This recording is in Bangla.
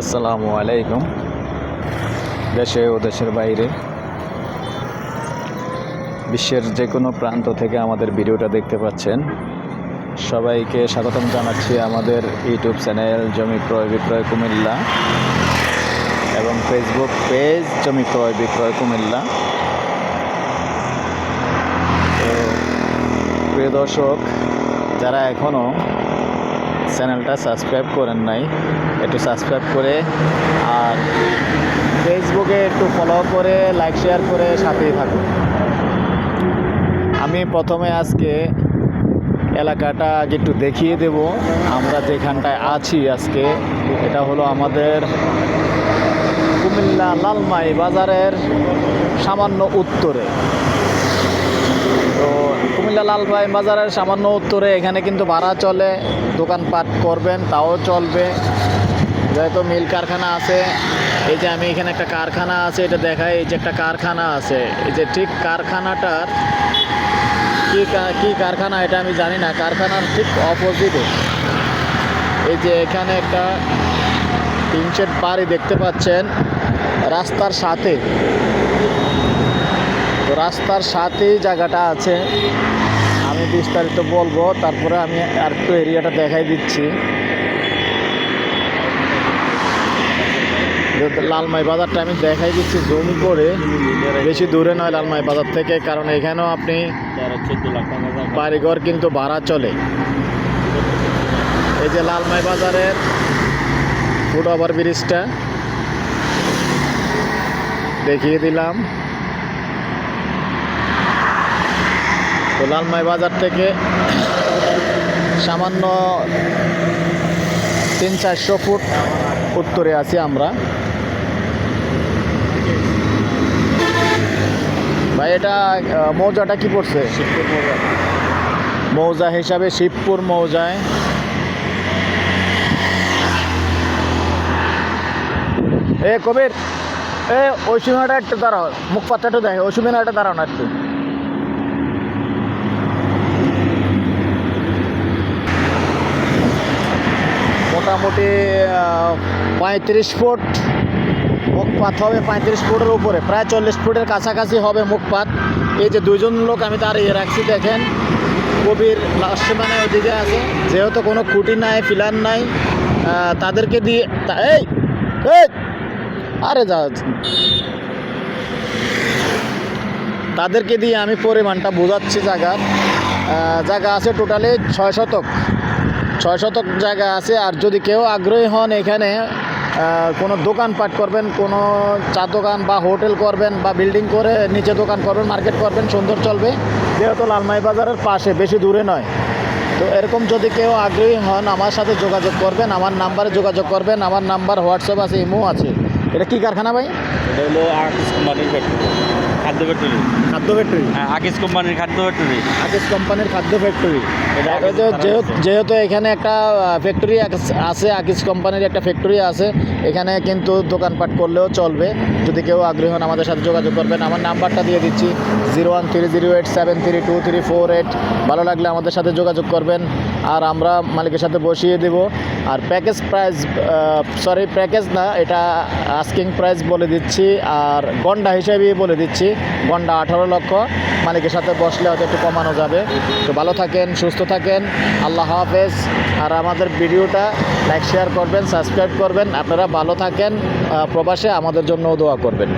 আসসালামু আলাইকুম। দেশে ও দেশের বাইরে। বিশ্বের যে কোনো প্রান্ত থেকে আমাদের ভিডিওটা দেখতে পাচ্ছেন। সবাইকে স্বাগতম জানাচ্ছি আমাদের ইউটিউব চ্যানেল জমি ক্রয় বিক্রয় কুমিল্লা এবং ফেসবুক পেজ জমি ক্রয় বিক্রয় কুমিল্লা। প্রিয় দর্শক যারা এখনও চ্যানেলটা সাবস্ক্রাইব করেন নাই, একটু সাবস্ক্রাইব করে আর ফেসবুকে একটু ফলো করে লাইক শেয়ার করে সাথেই থাকুন। আমি প্রথমে আজকে এলাকাটা আগে একটু দেখিয়ে দেব। আমরা যেখানটায় আছি আজকে, এটা হলো আমাদের কুমিল্লা লালমাই বাজারের সামান্য উত্তরে। কুমিল্লা লালভাই বাজারের সামান্য উত্তরে এখানে কিন্তু ভাড়া চলে, দোকানপাট করবেন, তাও চলবে। যেহেতু মিল কারখানা আছে, এই যে আমি এখানে একটা কারখানা আছে, এটা দেখাই, এই যে একটা কারখানা আছে। এই যে ঠিক কারখানাটার কি কা- কারখানা এটা আমি জানি না, কারখানার ঠিক অপোজিটে এই যে এখানে একটা টিন শেড বাড়ি দেখতে পাচ্ছেন, রাস্তার সাথে। রাস্তার সাথেই জায়গাটা আছে। আমি বিস্তারিত বলব, তারপরে আমি আর একটু এরিয়াটা দেখাই দিচ্ছি। লালমাই বাজারটা আমি দেখাই দিচ্ছি জুম করে। বেশি দূরে নয় লালমাই বাজার থেকে, কারণ এখানেও আপনি বাড়িঘর কিন্তু ভাড়া চলে। এই যে লালমাই বাজারের ফুট ওভার ব্রিজটা, দেখিয়ে দিলাম। তো লালমাই বাজার থেকে সামান্য তিন চারশো ফুট উত্তরে আছি আমরা। ভাই এটা মৌজাটা কি পড়ছে? মৌজা। হিসাবে শিবপুর মৌজায়। এ কবির এ ওই সময়টা একটু দাঁড়াও মুখ পাত্তা একটু দেখে ওই সময়টা দাঁড়াও না একটু। মোটামুটি পঁয়ত্রিশ ফুট মুখপাত হবে, পঁয়ত্রিশ ফুটের উপরে। প্রায় চল্লিশ ফুটের কাছাকাছি হবে মুখপাত এই যে দুজন লোক আমি তার ইয়ে রাখছি, দেখেন। কবির লাস্ট মানে ওইদিকে আছে। যেহেতু কোনো খুঁটি নাই পিলার নাই তাদেরকে দিয়ে এই আরে যা, তাদেরকে দিয়ে আমি পরিমাণটা বোঝাচ্ছি জায়গার। জায়গা আছে টোটালি ছয় শতক। ছয় শতক জায়গা আছে, আর যদি কেউ আগ্রহী হন এখানে কোনো দোকানপাট করবেন, কোনো চা দোকান বা হোটেল করবেন বা বিল্ডিং করে নিচে দোকান করবেন, মার্কেট করবেন, সুন্দর চলবে। যেহেতু লালমাই বাজারের পাশে, বেশি দূরে নয়। তো এরকম যদি কেউ আগ্রহী হন, আমার সাথে যোগাযোগ করবেন, আমার নাম্বারে যোগাযোগ করবেন, আমার নাম্বার হোয়াটসঅ্যাপ আছে, ইমো আছে। এটা কি কারখানা ভাই? এটা হলো আকিস কোম্পানির ফ্যাক্টরি। খাদ্য ফ্যাক্টরি খাদ্য ফ্যাক্টরি হ্যাঁ আকিস কোম্পানির খাদ্য ফ্যাক্টরি আকিস কোম্পানির খাদ্য ফ্যাক্টরি যেহেতু এখানে একটা ফ্যাক্টরি আছে আকিস কোম্পানির একটা ফ্যাক্টরি আছে এখানে কিন্তু দোকানপাট করলেও চলবে। যদি কেউ আগ্রহী হন আমাদের সাথে যোগাযোগ করবেন। আমার নাম্বারটা দিয়ে দিচ্ছি zero one three zero eight seven three two three four eight. ভালো লাগলে আমাদের সাথে যোগাযোগ করবেন। আর আমরা মালিকের সাথে বসিয়ে দেব। আর প্যাকেজ প্রাইস সরি প্যাকেজ না, এটা আস্কিং প্রাইস বলে দিচ্ছি। আর গন্ডা হিসেবেই বলে দিচ্ছি। গন্ডা আঠারো লক্ষ। মালিকের সাথে বসলে হয়তো একটু কমানো যাবে। তো ভালো থাকেন, সুস্থ থাকেন। আল্লাহ হাফেজ। আর আমাদের ভিডিওটা লাইক শেয়ার করবেন সাবস্ক্রাইব করবেন। আপনারা ভালো থাকেন। প্রবাসে আমাদের জন্য দোয়া করবেন।